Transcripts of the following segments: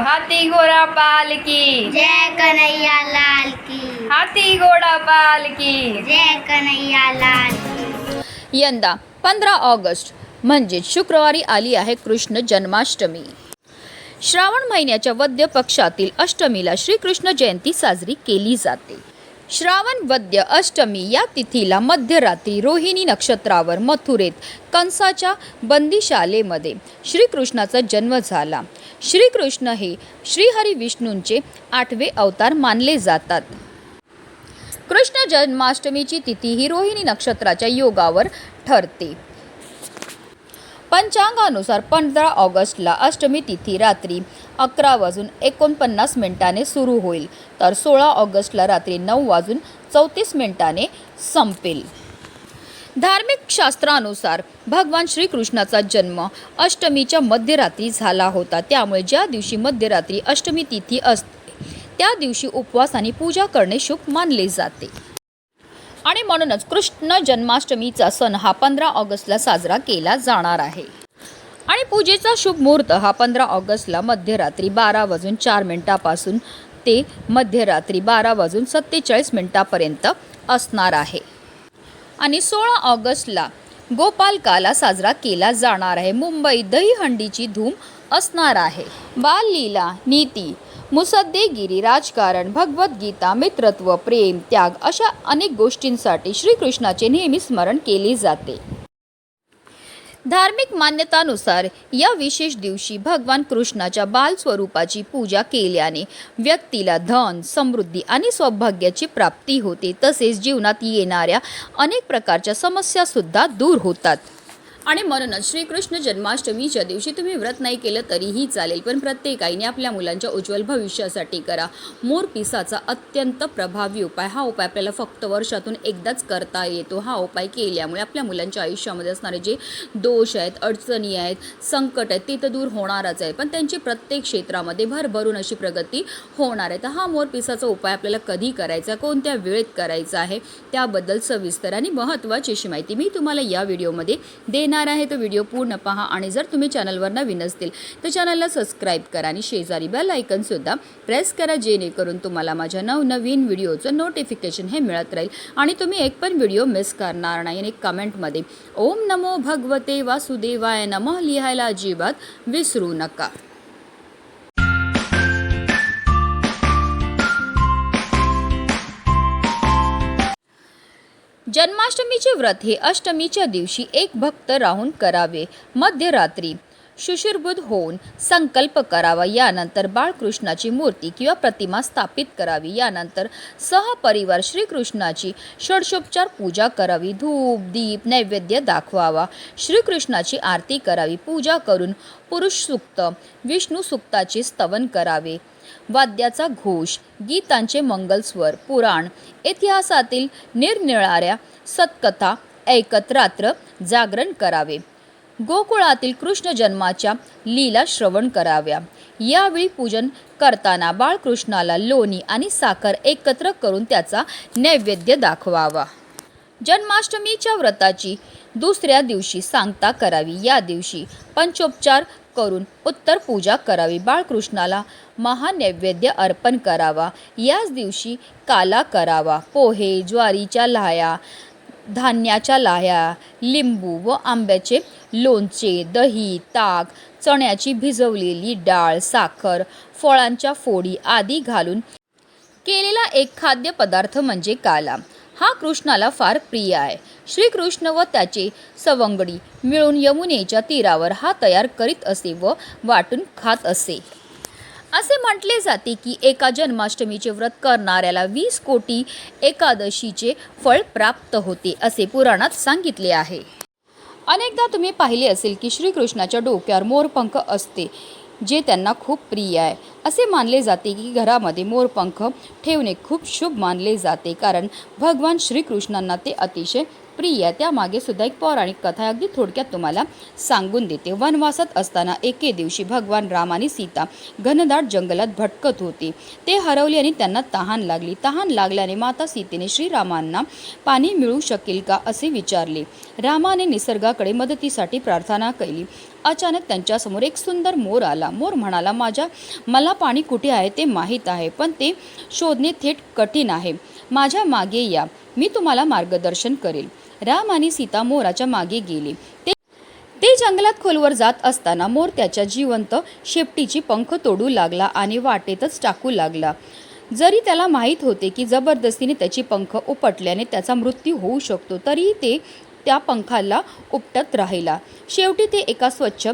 हाथी घोड़ा पाल की. जय कन्हैया लाल की. हाथी घोड़ा पाल की. जय कन्हैया लाल की. यंदा पंधरा ऑगस्ट म्हणजेच शुक्रवारी आली आहे कृष्ण जन्माष्टमी. श्रावण महिन्याच्या वद्य पक्षातील अष्टमीला श्रीकृष्ण जयंती साजरी केली जाते. श्रावण वद्य अष्टमी या तिथीला मध्यरात्री रोहिणी नक्षत्रावर मथुरेत कंसाच्या बंदीशालेमध्ये श्रीकृष्णाचा जन्म झाला. श्रीकृष्ण हे श्रीहरी विष्णूंचे आठवे अवतार मानले जातात. कृष्ण जन्माष्टमीची तिथी ही रोहिणी नक्षत्राच्या योगावर ठरते. पंचांगानुसार पंधरा ऑगस्टला अष्टमी तिथी रात्री अकरा वाजून एकोणपन्नास मिनिटाने सुरू होईल. तर सोळा ऑगस्टला रात्री नऊ वाजून चौतीस मिनिटाने संपेल. धार्मिक शास्त्रानुसार भगवान श्रीकृष्णाचा जन्म अष्टमीच्या मध्यरात्री झाला होता. त्यामुळे ज्या दिवशी मध्यरात्री अष्टमी तिथी असते त्या दिवशी उपवास आणि पूजा करणे शुभ मानले जाते. आणि म्हणूनच कृष्ण जन्माष्टमीचा सण हा पंधरा ऑगस्टला साजरा केला जाणार आहे. आणि पूजेचा शुभ मुहूर्त हा पंधरा ऑगस्टला मध्यरात्री बारा वाजून चार मिनिटापासून ते मध्यरात्री बारा वाजून सत्तेचाळीस मिनिटापर्यंत असणार आहे. आणि सोळा ऑगस्टला गोपालकाला साजरा केला जाणार आहे. मुंबई दहीहंडीची धूम असणार आहे. बाललीला नीती मुसद्देगिरी राजकारण भगवद्गीता मित्रत्व प्रेम त्याग अशा अनेक गोष्टींसाठी श्रीकृष्णाचे नेहमी स्मरण केले जाते. धार्मिक मान्यतानुसार या विशेष दिवशी भगवान कृष्णाच्या बाल स्वरूपाची पूजा केल्याने व्यक्तीला धन समृद्धी आणि सौभाग्याची प्राप्ती होते. तसेच जीवनात येणाऱ्या अनेक प्रकारच्या समस्यासुद्धा दूर होतात. आणि म्हणूनच श्रीकृष्ण जन्माष्टमीच्या दिवशी तुम्ही व्रत नाही केलं तरीही चालेल पण प्रत्येक आईने आपल्या मुलांच्या उज्ज्वल भविष्यासाठी करा. मोर पिसाचा अत्यंत प्रभावी उपाय हा उपाय आपल्याला फक्त वर्षातून एकदाच करता येतो. हा उपाय केल्यामुळे आपल्या मुलांच्या आयुष्यामध्ये असणारे जे दोष आहेत अडचणी आहेत संकट आहेत ते तर दूर होणारच आहे. पण त्यांची प्रत्येक क्षेत्रामध्ये भरभरून अशी प्रगती होणार आहे. तर हा मोर पिसाचा उपाय आपल्याला कधी करायचा कोणत्या वेळेत करायचा आहे त्याबद्दल सविस्तर आणि महत्त्वाची अशी माहिती मी तुम्हाला या व्हिडिओमध्ये देणार आहे तो व्हिडिओ पूर्ण पहा आणि जर तुम्ही चॅनलवर नवीन असतील तर चॅनलला सबस्क्राईब करा आणि शेजारी बेल आयकनसुद्धा प्रेस करा जेणेकरून तुम्हाला माझ्या नवनवीन व्हिडिओचं नोटिफिकेशन हे मिळत राहील. आणि तुम्ही एक पण व्हिडिओ मिस करणार नाही. आणि कमेंटमध्ये ओम नमो भगवते वासुदेवाय नमः लिहायला अजिबात विसरू नका. जन्माष्टमीचे व्रत हे अष्टमीच्या दिवशी एक भक्त राहून करावे. मध्यरात्री शुशिरबुद्ध होऊन संकल्प करावा. यानंतर बाळकृष्णाची मूर्ती किंवा प्रतिमा स्थापित करावी. यानंतर सहपरिवार श्रीकृष्णाची षडशोपचार पूजा करावी. धूप दीप नैवेद्य दाखवावा. श्रीकृष्णाची आरती करावी. पूजा करून पुरुष सुक्त विष्णू सुक्ताचे स्तवन करावे. वाद्याचा घोष गीतांचे मंगलस्वर पुराण इतिहासातील निरनिळाऱ्या सत्कथा ऐकत रात्र जागरण करावे. गोकुळातील कृष्ण जन्माच्या लीला श्रवण कराव्या. यावेळी पूजन करताना बाळकृष्णाला लोणी आणि साखर एकत्र करून त्याचा नैवेद्य दाखवावा. जन्माष्टमीच्या व्रताची दुसऱ्या दिवशी सांगता करावी. या दिवशी पंचोपचार करून उत्तर पूजा करावी. बाळकृष्णाला महानैवेद्य अर्पण करावा. याच दिवशी काला करावा. पोहे ज्वारीच्या लाह्या धान्याच्या लाह्या लिंबू व आंब्याचे लोणचे दही ताक चण्याची भिजवलेली डाळ साखर फळांच्या फोडी आदी घालून केलेला एक खाद्यपदार्थ म्हणजे काला. हा कृष्णाला फार प्रिय आहे. श्रीकृष्ण व त्याचे सवंगडी मिळून यमुनेच्या तीरावर हा तयार करीत असे व वाटून खात असे. असे म्हटले जाते की एका जन्माष्टमीचे व्रत करणाऱ्याला वीस कोटी एकादशीचे फळ प्राप्त होते असे पुराणात सांगितले आहे. अनेकदा तुम्ही पाहिले असेल की श्रीकृष्णाच्या डोक्यावर मोरपंख असते जे त्यांना खूप प्रिय आहे. असे मानले जाते की घरामध्ये मोरपंख ठेवणे खूप शुभ मानले जाते कारण भगवान श्रीकृष्णांना ते अतिशय प्रिया आहे. त्यामागे सुद्धा एक पौराणिक कथा अगदी थोडक्यात तुम्हाला सांगून देते. वनवासात असताना एके दिवशी भगवान राम आणि सीता घनदाट जंगलात भटकत होती. ते हरवले आणि त्यांना तहान लागली. तहान लागल्याने माता सीतेने श्रीरामांना पाणी मिळू शकेल का असे विचारले. रामाने निसर्गाकडे मदतीसाठी प्रार्थना केली. अचानक त्यांच्यासमोर एक सुंदर मोर आला. मोर म्हणाला माझ्या मला पाणी कुठे आहे ते माहीत आहे पण ते शोधणे थेट कठीण आहे. माझ्या मागे या. मी तुम्हाला मार्गदर्शन करेल. राम आणि सीता मोराच्या मागे गेले. ते ते जंगलात खोलवर जात असताना मोर त्याच्या जिवंत शेपटीची पंख तोडू लागला आणि वाटेतच टाकू लागला. जरी त्याला माहीत होते की जबरदस्तीने त्याची पंख उपटल्याने त्याचा मृत्यू होऊ शकतो तरीही ते त्या पंखाला उपटत राहिला. शेवटी ते एका स्वच्छ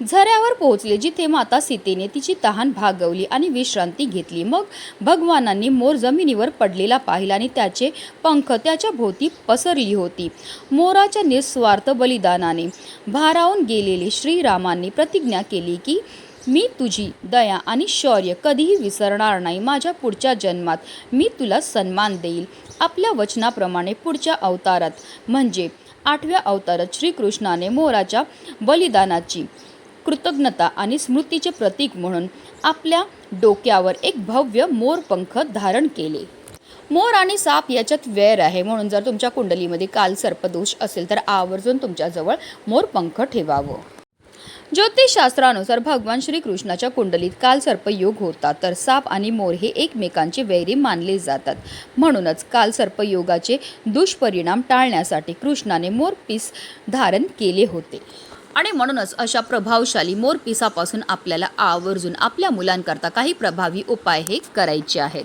झऱ्यावर पोहोचले जिथे माता सीतेने तिची तहान भागवली आणि विश्रांती घेतली. मग भगवानांनी मोर जमिनीवर पडलेला पाहिला आणि त्याचे पंख त्याच्या भोवती पसरली होती. मोराच्या निस्वार्थ बलिदानाने भारावून गेलेले श्रीरामांनी प्रतिज्ञा केली की मी तुझी दया आणि शौर्य कधीही विसरणार नाही. माझ्या पुढच्या जन्मात मी तुला सन्मान देईल. आपल्या वचनाप्रमाणे पुढच्या अवतारात म्हणजे आठव्या अवतारात श्रीकृष्णाने मोराच्या बलिदानाची कृतज्ञता आणि स्मृतीचे प्रतीक म्हणून आपल्या डोक्यावर एक भव्य मोरपंख धारण केले. मोर आणि साप याच्यात वैर आहे. म्हणून जर तुमच्या कुंडलीमध्ये काल सर्पदोष असेल तर आवर्जून तुमच्याजवळ मोरपंख ठेवावं. ज्योतिषशास्त्रानुसार भगवान श्रीकृष्णाच्या कुंडलीत काल सर्पयोग होता तर साप आणि मोर हे एकमेकांचे वैरी मानले जातात. म्हणूनच काल सर्पयोगाचे दुष्परिणाम टाळण्यासाठी कृष्णाने मोरपीस धारण केले होते. आणि म्हणूनच अशा प्रभावशाली मोरपिसापासून आपल्याला आवर्जून आपल्या मुलांकरता काही प्रभावी उपाय हे करायचे आहेत.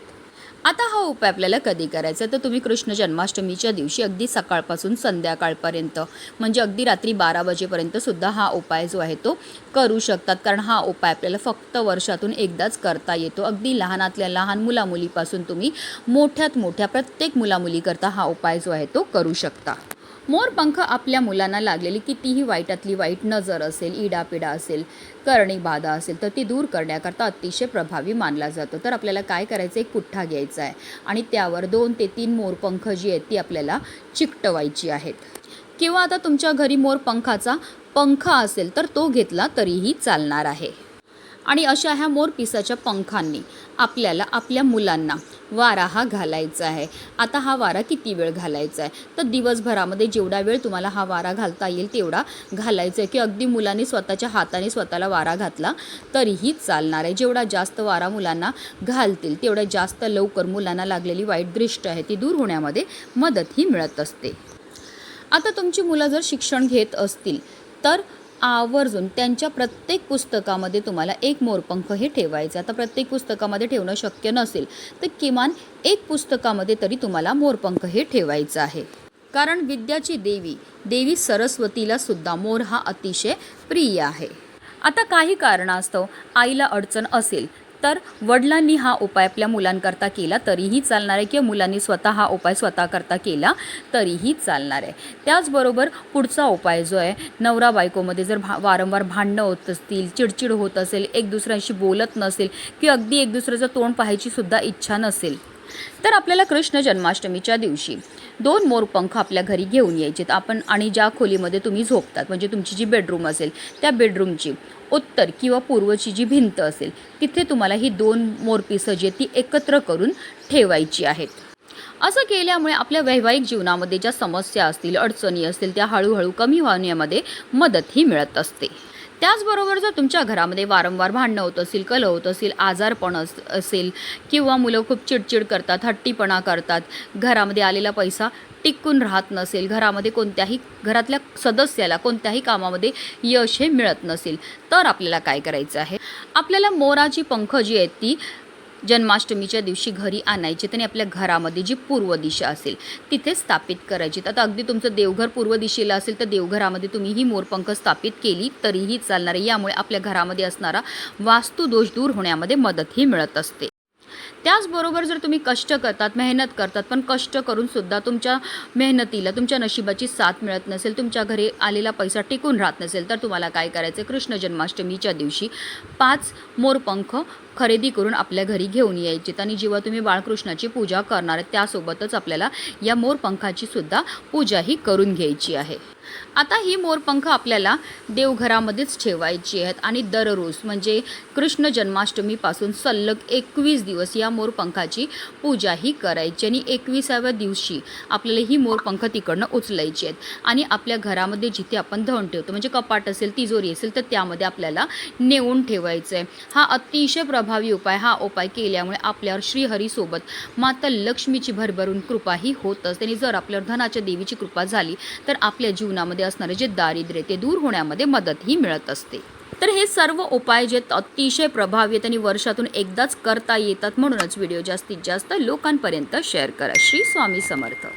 आता हा उपाय आपल्याला कधी करायचा? तर तुम्ही कृष्ण जन्माष्टमीच्या दिवशी अगदी सकाळपासून संध्याकाळपर्यंत म्हणजे अगदी रात्री बारा वाजेपर्यंत सुद्धा हा उपाय जो आहे तो करू शकतात. कारण हा उपाय आपल्याला फक्त वर्षातून एकदाच करता येतो. अगदी लहानातल्या लहान मुलामुलीपासून तुम्ही मोठ्यात मोठ्या प्रत्येक मुलामुलीकरता हा उपाय जो आहे तो करू शकता. मोरपंख आपल्या मुलांना लागलेली कितीही वाईटातली वाईट नजर असेल इडापिडा असेल करणी बाधा असेल तर ती दूर करण्याकरता अतिशय प्रभावी मानला जातो. तर आपल्याला काय करायचं? एक पुठ्ठा घ्यायचा आहे. आणि त्यावर दोन ते तीन मोरपंख जी आहेत ती आपल्याला चिकटवायची आहेत. किंवा आता तुमच्या घरी मोरपंखाचा पंख असेल तर तो घेतला तरीही चालणार आहे. आणि अशा ह्या मोरपिसाच्या पंखांनी आपल्याला आपल्या मुलांना वारा हा घालायचा आहे. आता हा वारा किती वेळ घालायचा आहे? तर दिवसभरामध्ये जेवढा वेळ तुम्हाला हा वारा घालता येईल तेवढा घालायचा आहे की अगदी मुलांनी स्वतःच्या हाताने स्वतःला वारा घातला तरीही चालणार आहे. जेवढा जास्त वारा मुलांना घालतील तेवढ्या जास्त लवकर मुलांना लागलेली वाईट दृष्ट आहे ती दूर होण्यामध्ये मदतही मिळत असते. आता तुमची मुलं जर शिक्षण घेत असतील तर आवर्जून त्यांच्या प्रत्येक पुस्तकामध्ये तुम्हाला एक मोरपंख हे ठेवायचं. आता प्रत्येक पुस्तकामध्ये ठेवणं शक्य नसेल तर किमान एक पुस्तकामध्ये तरी तुम्हाला मोरपंख हे ठेवायचं आहे. कारण विद्याची देवी देवी सरस्वतीला सुद्धा मोर हा अतिशय प्रिय आहे. आता काही कारणास्तव आईला अडचण असेल तर वडिलांनी हा उपाय आपल्या मुलांकरता केला तरीही चालणार आहे किंवा मुलांनी स्वतः हा उपाय स्वतः करता केला तरीही चालणार आहे. त्याचबरोबर पुढचा उपाय जो आहे नवरा बायकोमध्ये जर भा वारंवार भांडणं होत असतील चिडचिड होत असेल एक दुसऱ्याशी बोलत नसेल किंवा अगदी एक दुसऱ्याचं तोंड पाहायची सुद्धा इच्छा नसेल तर आपल्याला कृष्ण जन्माष्टमीच्या दिवशी दोन मोरपंख आपल्या घरी घेऊन यायचेत. आपण आणि ज्या खोलीमध्ये तुम्ही झोपतात म्हणजे तुमची जी बेडरूम असेल त्या बेडरूमची उत्तर किंवा पूर्वची जी भिंत असेल तिथे तुम्हाला ही दोन मोरपिसं जी आहेत ती एकत्र करून ठेवायची आहेत. असं केल्यामुळे आपल्या वैवाहिक जीवनामध्ये ज्या समस्या असतील अडचणी असतील त्या हळूहळू कमी होण्यामध्ये मदतही मिळत असते. त्याचबरोबर जर तुमच्या घरामध्ये वारंवार भांडणं होत असेल कल होत असेल आजारपण अस असेल किंवा मुलं खूप चिडचिड करतात हट्टीपणा करतात घरामध्ये आलेला पैसा टिकून राहत नसेल घरामध्ये कोणत्याही घरातल्या सदस्याला कोणत्याही कामामध्ये यश हे मिळत नसेल तर आपल्याला काय करायचं आहे? आपल्याला मोराची पंख जी आहेत ती जन्माष्टमीच्या दिवशी घरी आणायची आणि आपल्या घरामध्ये जी पूर्व दिशा असेल तिथे स्थापित करायची. आता अगदी तुमचं देवघर पूर्व दिशेला असेल तर देवघरामध्ये तुम्ही ही मोरपंख स्थापित केली तरीही चालणार आहे. यामुळे आपल्या घरामध्ये असणारा वास्तुदोष दूर होण्यामध्ये मदतही मिळत असते. त्याचबरोबर जर तुम्ही कष्ट करतात मेहनत करतात पण कष्ट करून सुद्धा तुमच्या मेहनतीला तुमच्या नशिबाची साथ मिळत नसेल तुमच्या घरी आलेला पैसा टिकून राहत नसेल तर तुम्हाला काय करायचं कृष्ण जन्माष्टमीच्या दिवशी पाच मोरपंख खरेदी करून आपल्या घरी घेऊन यायचे आणि जेव्हा तुम्ही बाळकृष्णाची पूजा करणार त्यासोबतच आपल्याला या मोरपंखाची सुद्धा पूजाही करून घ्यायची आहे. आता ही मोरपंख आपल्याला देवघरामध्येच ठेवायची आहेत. आणि दररोज म्हणजे कृष्ण जन्माष्टमीपासून सलग एकवीस दिवस या मोरपंखाची पूजाही करायची आणि एकविसाव्या दिवशी आपल्याला ही मोरपंख तिकडनं उचलायची आहेत. आणि आपल्या घरामध्ये जिथे आपण धन ठेवतो म्हणजे कपाट असेल तिजोरी असेल तर त्यामध्ये आपल्याला नेऊन ठेवायचं आहे हा अतिशय प्रभावी उपाय हा उपाय केल्यामुळे आपल्यावर श्रीहरीसोबत माता लक्ष्मीची भरभरून कृपाही होत असते आणि जर आपल्यावर धनाच्या देवीची कृपा झाली तर आपल्या जीवनात जीवनामध्ये असणारे जे दारिद्र्य ते दूर होण्यामध्ये मदतही मिळत असते. तर हे सर्व उपाय जे अतिशय प्रभावी आहेत आणि वर्षातून एकदाच करता येतात म्हणूनच व्हिडिओ जास्तीत जास्त लोकांपर्यंत शेअर करा. श्री स्वामी समर्थ.